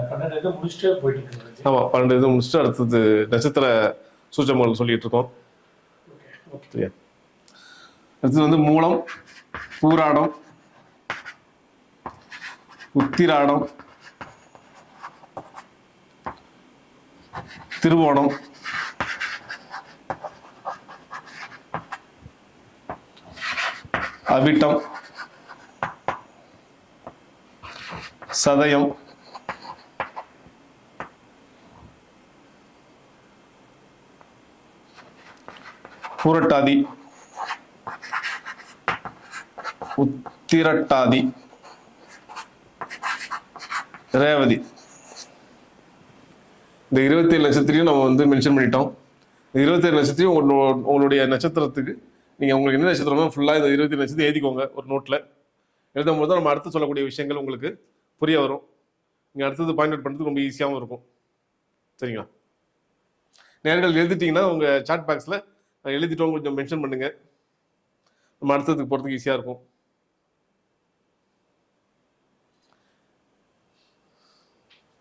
இதை முடிச்சுட்டு போயிட்டு இருக்கேன் ஆமா பன்னெண்டு இது முடிச்சுட்டு அடுத்தது நட்சத்திர சூச்சமங்கள் சொல்லிட்டு இருக்கோம். அடுத்தது வந்து மூலம் பூராடம் உத்திராடம் திருவோணம் அவிட்டம் சதயம் பூரட்டாதி. உத்திரட்டாதி. ரேவதி. இந்த இருபத்தேழு நட்சத்திரையும் நம்ம வந்து மென்ஷன் பண்ணிட்டோம். இந்த இருபத்தேழு நட்சத்திரம் உங்களுடைய நட்சத்திரத்துக்கு நீங்கள் உங்களுக்கு என்ன நட்சத்திரமோ ஃபுல்லாக இந்த இருபத்தேழு நட்சத்திரம் எழுதிக்கோங்க ஒரு நோட்டில் எழுதும் போது தான் நம்ம அடுத்து சொல்லக்கூடிய விஷயங்கள் உங்களுக்கு புரிய வரும். நீங்கள் அடுத்தது பாயிண்ட் அவுட் பண்ணுறதுக்கு ரொம்ப ஈஸியாகவும் இருக்கும். சரிங்களா? நேர்கள் எழுதிட்டீங்கன்னா உங்கள் சாட் பாக்ஸில் எழுதிட்டோம் கொஞ்சம் மென்ஷன் பண்ணுங்கள் நம்ம அடுத்ததுக்கு போகிறதுக்கு ஈஸியாக இருக்கும்.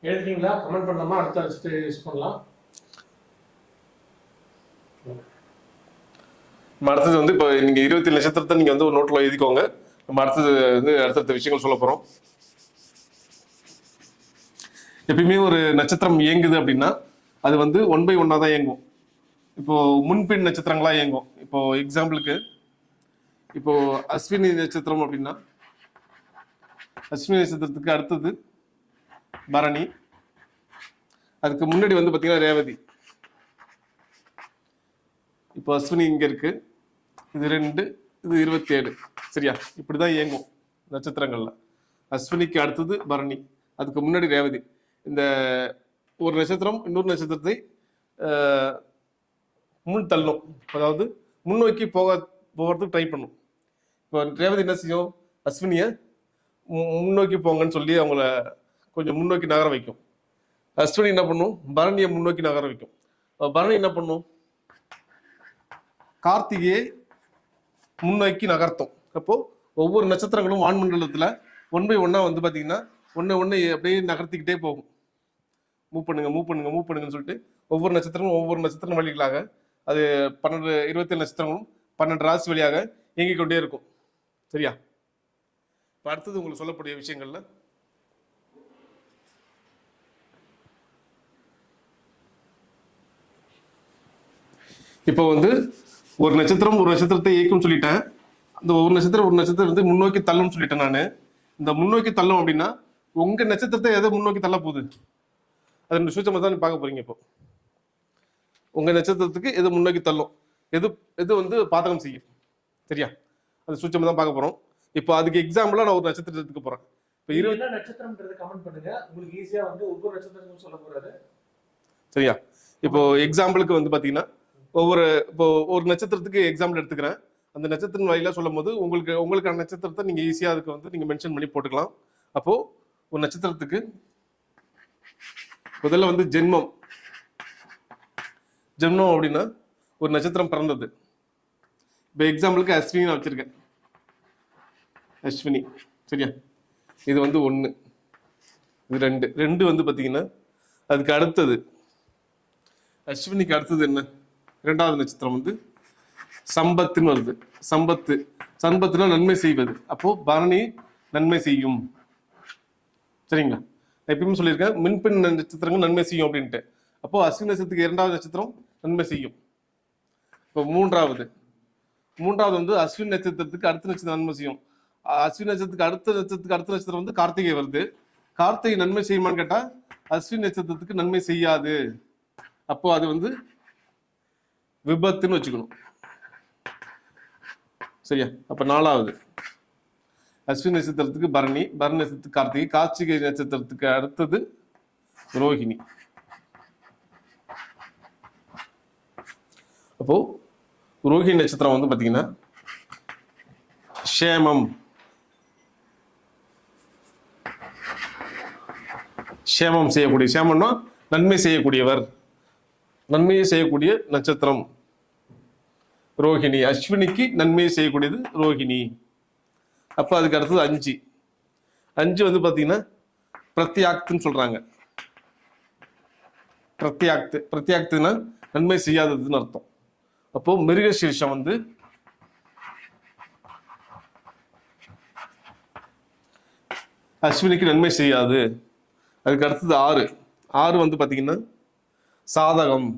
எழுதிட்டீங்களா கமெண்ட் பண்ணலாமா? அடுத்த வச்சுட்டு யூஸ் பண்ணலாம். நம்ம அடுத்தது வந்து இப்போ நீங்கள் இருபத்தி நட்சத்திரத்தை நீங்கள் வந்து ஒரு நோட்டில் எழுதிக்கோங்க. நம்ம அடுத்தது வந்து அடுத்தடுத்த விஷயங்கள் சொல்ல போகிறோம் எப்பயுமே ஒரு நட்சத்திரம் இயங்குது அப்படின்னா அது வந்து ஒன் பை ஒன்னாக தான் இயங்கும். இப்போ முன்பின் நட்சத்திரங்களா இயங்கும். இப்போ எக்ஸாம்பிளுக்கு இப்போ அஸ்வினி நட்சத்திரம் அப்படின்னா அஸ்வினி நட்சத்திரத்துக்கு அடுத்தது பரணி. அதுக்கு முன்னாடி வந்து பார்த்தீங்கன்னா ரேவதி. இப்போ அஸ்வினி இங்க இருக்கு. இது ரெண்டு இது இருபத்தி ஏழு சரியா? இப்படிதான் இயங்கும் நட்சத்திரங்கள்ல. அஸ்வினிக்கு அடுத்தது பரணி. அதுக்கு முன்னாடி ரேவதி. இந்த ஒரு நட்சத்திரம் இன்னொரு நட்சத்திரத்தை முன் தள்ளும் அதாவது முன்னோக்கி போக போகிறதுக்கு ட்ரை பண்ணும் இப்போ ரேவதி என்ன செய்யும்? அஸ்வினியை மு- முன்னோக்கி போங்கன்னு சொல்லி அவங்கள கொஞ்சம் முன்னோக்கி நகர வைக்கும். அஸ்வினி என்ன பண்ணும்? பரணியை முன்னோக்கி நகர வைக்கும். பரணி என்ன பண்ணும்? கார்த்திகையை முன்னோக்கி நகர்த்தும். அப்போது ஒவ்வொரு நட்சத்திரங்களும் வான்மண்டலத்தில் ஒன் பை ஒன்றா வந்து பார்த்தீங்கன்னா ஒன்று ஒன்று அப்படியே நகர்த்திக்கிட்டே போகும். மூவ் பண்ணுங்க மூவ் பண்ணுங்க மூவ் பண்ணுங்கன்னு சொல்லிட்டு ஒவ்வொரு நட்சத்திரமும் ஒவ்வொரு நட்சத்திரம் வழிகளாக அது பன்னெண்டு இருபத்தேழு நட்சத்திரங்களும் பன்னெண்டு ராசி வழியாக இயங்கிக் கொண்டே இருக்கும். சரியா? இப்போ அடுத்தது உங்களுக்கு சொல்லக்கூடிய விஷயங்கள்ல. இப்போ வந்து ஒரு நட்சத்திரம் ஒரு நட்சத்திரத்தை இயக்கும் சொல்லிட்டேன். அந்த ஒரு நட்சத்திரம் ஒரு நட்சத்திரம் வந்து முன்னோக்கி தள்ளும் சொல்லிட்டேன் நான். இந்த முன்னோக்கி தள்ளும் அப்படின்னா உங்க நட்சத்திரத்தை எதை முன்னோக்கி தள்ள போகுது? அது சூச்சமாக தான் பார்க்க போறீங்க இப்போ. உங்க நட்சத்திரத்துக்கு எது முன்னோக்கி தள்ளும்? எது எது வந்து பாதகம் செய்யும்? சரியா? அது சூச்சமாக தான் பார்க்க போறோம். இப்போ அதுக்கு எக்ஸாம்பிளா நான் ஒரு நட்சத்திரத்துக்கு போறேன். இப்போ இருபது என்ன நட்சத்திரம்ன்றது கமெண்ட் பண்ணுங்க. உங்களுக்கு ஈஸியா வந்து ஒவ்வொரு நட்சத்திரமும் சொல்ல போறாரு. சரியா? இப்போ எக்ஸாம்பிளுக்கு வந்து பாத்தீங்கன்னா ஒவ்வொரு இப்போ ஒரு நட்சத்திரத்துக்கு எக்ஸாம்பிள் எடுத்துக்கிறேன். அந்த நட்சத்திரம் வழியில சொல்லும் போது உங்களுக்கு உங்களுக்கான நட்சத்திரத்தை நீங்க ஈஸியா அதுக்கு வந்து நீங்க மென்ஷன் பண்ணி போட்டுக்கலாம். அப்போ ஒரு நட்சத்திரத்துக்கு முதல்ல வந்து ஜென்மம். ஜென்மம் அப்படின்னா ஒரு நட்சத்திரம் பிறந்தது. இப்போ எக்ஸாம்பிளுக்கு அஸ்வினி நான் வச்சுருக்கேன். அஸ்வினி. சரியா? இது வந்து ஒன்று இது ரெண்டு. ரெண்டு வந்து பார்த்தீங்கன்னா அதுக்கு அடுத்தது. அஸ்வினிக்கு அடுத்தது என்ன? ரெண்டாவது நட்சத்திரம் வந்து சம்பத்துன்னு வருது. சம்பத்து. சம்பத்துனா நன்மை செய்வது. அப்போ பரணி நன்மை செய்யும். சரிங்களா? நான் எப்பயுமே சொல்லியிருக்கேன் மின்பின் நட்சத்திரங்கள் நன்மை செய்யும் அப்படின்ட்டு. அப்போ அஸ்வினி நட்சத்திரத்துக்கு இரண்டாவது நட்சத்திரம் நன்மை செய்யும். இப்போ மூன்றாவது. மூன்றாவது வந்து அஸ்வின் நட்சத்திரத்துக்கு அடுத்த நட்சத்திரம் நன்மை செய்யும். அஸ்வின் நட்சத்திரத்துக்கு அடுத்த நட்சத்திரத்துக்கு அடுத்த நட்சத்திரம் வந்து கார்த்திகை வருது. கார்த்திகை நன்மை செய்யுமான்னு கேட்டால் அஸ்வின் நட்சத்திரத்துக்கு நன்மை செய்யாது. அப்போ அது வந்து விபத்துன்னு வச்சுக்கணும். சரியா? அப்போ நாலாவது. அஸ்வின் நட்சத்திரத்துக்கு பரணி பரணி நட்சத்திரத்துக்கு கார்த்திகை கார்த்திகை நட்சத்திரத்துக்கு அடுத்தது ரோஹிணி. அப்போ ரோஹி நட்சத்திரம் வந்து பாத்தீங்கன்னா ஷேமம் சேமம் செய்யக்கூடிய சேமம்னா நன்மை செய்யக்கூடியவர். நன்மையை செய்யக்கூடிய நட்சத்திரம். ரோஹிணி அஸ்வினிக்கு நன்மையை செய்யக்கூடியது ரோஹிணி. அப்போ அதுக்கு அடுத்தது அஞ்சு. அஞ்சு வந்து பார்த்தீங்கன்னா பிரத்யாக்துன்னு சொல்றாங்க. பிரத்யாக்து பிரத்யாக்துன்னா நன்மை செய்யாததுன்னு அர்த்தம். அப்போ மிருகசீர்ஷம் வந்து அஸ்வினிக்கு நன்மை செய்யாது. அதுக்கு அடுத்தது ஆறு. ஆறு வந்து பாத்தீங்கன்னா சாதகம்.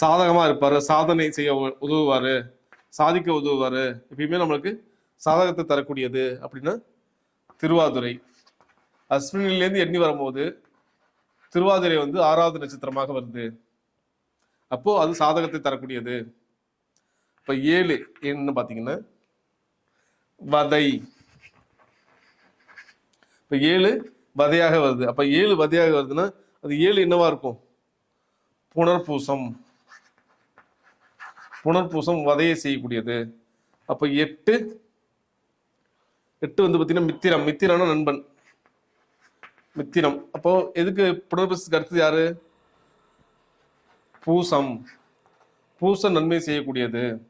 சாதகமா இருப்பாரு. சாதனை செய்ய உதவுவார் உதவுவாரு. சாதிக்க உதவுவாரு. எப்பயுமே நம்மளுக்கு சாதகத்தை தரக்கூடியது அப்படின்னா திருவாதுரை. அஸ்வினிலேருந்து எண்ணி வரும்போது திருவாதிரை வந்து ஆறாவது நட்சத்திரமாக வருது. அப்போ அது சாதகத்தை தரக்கூடியது. இப்ப ஏழு என்ன பாத்தீங்கன்னா வதை. இப்ப ஏழு வதையாக வருது. அப்ப ஏழு வதையாக வருதுன்னா அது ஏழு என்னவா இருக்கும்? புனர்பூசம். புனர்பூசம் வதையை செய்யக்கூடியது. அப்ப எட்டு எட்டு வந்து பாத்தீங்கன்னா மித்திரம். மித்திரம்னா நண்பன். மித்திரம். அப்போ எதுக்கு புனர்பூசத்துக்கு அடுத்தது யாரு? பூசம் பூசம் நன்மை செய்யக்கூடியது.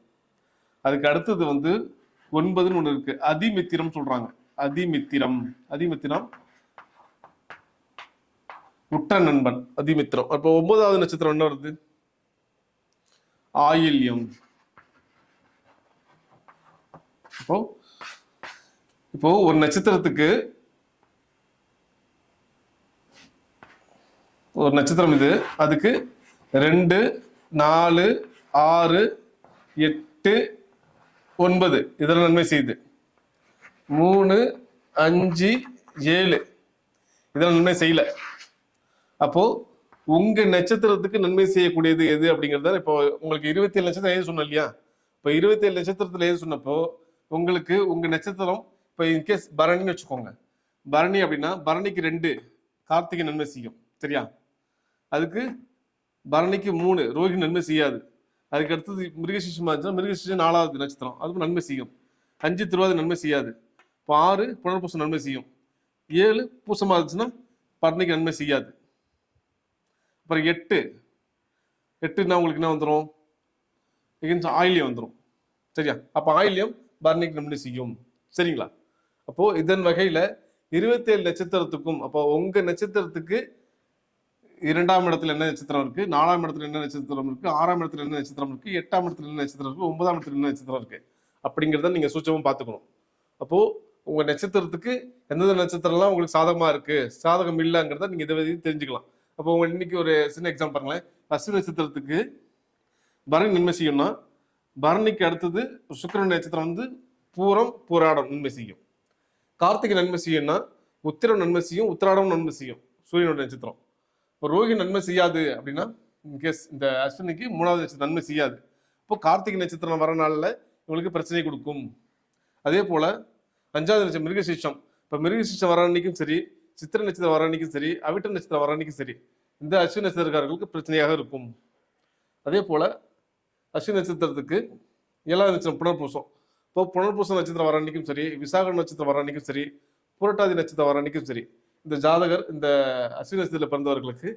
அதுக்கு அடுத்தது வந்து ஒன்பதுன்னு ஒண்ணு இருக்கு. அதிமித்திரம் சொல்றாங்க. அதிமித்திரம். அதிமித்திரம். உற்ற நண்பன் அதிமித்திரம். அப்போ ஒன்பதாவது நட்சத்திரம் என்ன வருது? ஆயில்யம். இப்போ இப்போ ஒரு நட்சத்திரத்துக்கு ஒரு நட்சத்திரம் இது. அதுக்கு ரெண்டு நாலு ஆறு எட்டு ஒன்பது. இதெல்லாம் நன்மை செய்யுது மூணு அஞ்சு ஏழு. இதெல்லாம் நன்மை செய்யலை. அப்போது உங்கள் நட்சத்திரத்துக்கு நன்மை செய்யக்கூடியது எது அப்படிங்கிறத இப்போ உங்களுக்கு இருபத்தி ஏழு நட்சத்திரம் எது சொன்னோம் இல்லையா? இப்போ இருபத்தி ஏழு நட்சத்திரத்தில் எது சொன்னப்போ உங்களுக்கு உங்கள் நட்சத்திரம் இப்போ இன்கேஸ் பரணின்னு வச்சுக்கோங்க. பரணி அப்படின்னா பரணிக்கு ரெண்டு கார்த்திகை நன்மை செய்யும். சரியா? அதுக்கு பரணிக்கு மூணு ரோஹி நன்மை செய்யாது. அதுக்கு அடுத்தது மிருகசிஷம் இருந்துச்சுன்னா மிருகசிஷம் நாலாவது நட்சத்திரம். அதுவும் நன்மை செய்யும். அஞ்சு திருவாதி நன்மை செய்யாது. இப்போ ஆறு புனர்பூசம் நன்மை செய்யும். ஏழு பூசமாக இருந்துச்சுன்னா பரணிக்கு நன்மை செய்யாது. அப்புறம் எட்டு. எட்டுன்னா உங்களுக்கு என்ன வந்துடும் எகென்ஸ் ஆயிலியம் வந்துடும் சரியா? அப்போ ஆயிலியம் பரணிக்கு நன்மை செய்யும். சரிங்களா? அப்போது இதன் வகையில் இருபத்தேழு நட்சத்திரத்துக்கும் அப்போ உங்கள் நட்சத்திரத்துக்கு இரண்டாம் இடத்துல என்ன நட்சத்திரம் இருக்கு? நாலாம் இடத்துல என்ன நட்சத்திரம் இருக்கு? ஆறாம் இடத்துல என்ன நட்சத்திரம் இருக்கு? எட்டாம் இடத்துல என்ன நட்சத்திரம் இருக்கு? ஒன்பதாம் இடத்துல என்ன நட்சத்திரம் இருக்கு? அப்படிங்கிறத நீங்க சூச்சமும் பார்த்துக்கணும். அப்போ உங்க நட்சத்திரத்துக்கு எந்தெந்த நட்சத்திரம்லாம் உங்களுக்கு சாதகமா இருக்கு? சாதகம் இல்லைங்கிறத நீங்க இதை தெரிஞ்சுக்கலாம். அப்போ உங்க இன்னைக்கு ஒரு சின்ன எக்ஸாம் பாருங்களேன். அஸ்வினி நட்சத்திரத்துக்கு பரணி நன்மை செய்யும்னா பரணிக்கு அடுத்தது சுக்கரன் நட்சத்திரம் வந்து பூரம் பூராடம் நன்மை செய்யும். கார்த்திகை நன்மை செய்யும்னா உத்திரம் நன்மை செய்யும் உத்திராடம் நன்மை செய்யும். சூரியனோட நட்சத்திரம். இப்போ ரோஹி நன்மை செய்யாது அப்படின்னா இன்கேஸ் இந்த அஸ்வினிக்கு மூணாவது நட்சத்திரம் நன்மை செய்யாது. இப்போ கார்த்திகை நட்சத்திரம் வர நாளில் இவங்களுக்கு பிரச்சனை கொடுக்கும். அதே போல அஞ்சாவது நட்சத்திரம் மிருகசீஷம். இப்போ மிருகசீஷம் வர அன்னைக்கும் சரி சித்திர நட்சத்திரம் வர அன்னைக்கும் சரி அவிட்ட நட்சத்திரம் வர அன்னைக்கும் சரி இந்த அஸ்வின் நட்சத்திரக்காரர்களுக்கு பிரச்சனையாக இருக்கும். அதே போல அஸ்வின் நட்சத்திரத்துக்கு ஏழாவது நட்சத்திரம் புனர்பூசம். இப்போ புனர்பூசம் நட்சத்திரம் வர அன்னைக்கும் சரி விசாக நட்சத்திரம் வர அன்னைக்கும் சரி புரட்டாதி நட்சத்திரம் வர அன்னைக்கும் சரி இந்த ஜாதகர் இந்த அஸ்வினத்தில் நட்சத்திரத்தில் பிறந்தவர்களுக்கு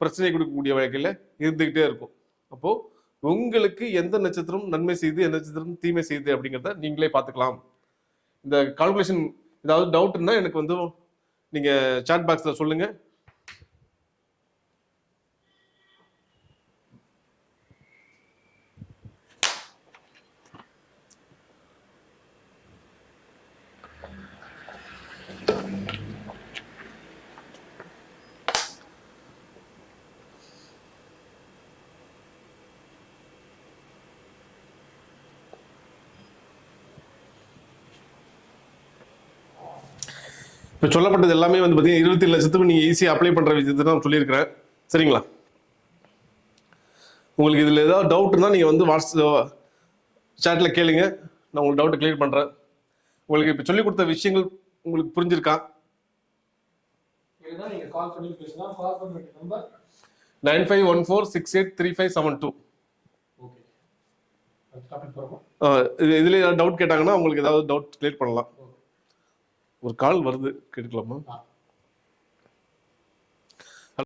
பிரச்சனை கொடுக்கக்கூடிய வகையில் இருந்துக்கிட்டே இருக்கும். அப்போது உங்களுக்கு எந்த நட்சத்திரம் நன்மை செய்து எந்த நட்சத்திரம் தீமை செய்யுது அப்படிங்கிறத நீங்களே பார்த்துக்கலாம். இந்த கால்குலேஷன் ஏதாவது டவுட்னா எனக்கு வந்து நீங்கள் சாட் பாக்ஸில் சொல்லுங்கள் இப்போ சொல்லப்பட்டது எல்லாமே வந்து பார்த்தீங்கன்னா இருபத்தி லட்சத்துக்கு நீங்கள் ஈஸியாக அப்ளை பண்ணுற விஷயத்தை தான் சொல்லியிருக்கிறேன். சரிங்களா? உங்களுக்கு இதில் ஏதாவது டவுட் இருந்தால் நீங்கள் வந்து வாட்ஸ்அப் சேட்டில் கேளுங்க. நான் உங்களுக்கு டவுட்டை கிளியர் பண்ணுறேன் உங்களுக்கு இப்போ சொல்லிக் கொடுத்த விஷயங்கள் உங்களுக்கு புரிஞ்சிருக்கா? Nine five one four six eight three five seven two. இதில் ஏதாவது டவுட் கேட்டாங்கன்னா உங்களுக்கு ஏதாவது டவுட் கிளியர் பண்ணலாம். ஒரு கால் வருது கேட்டுக்கலாமா?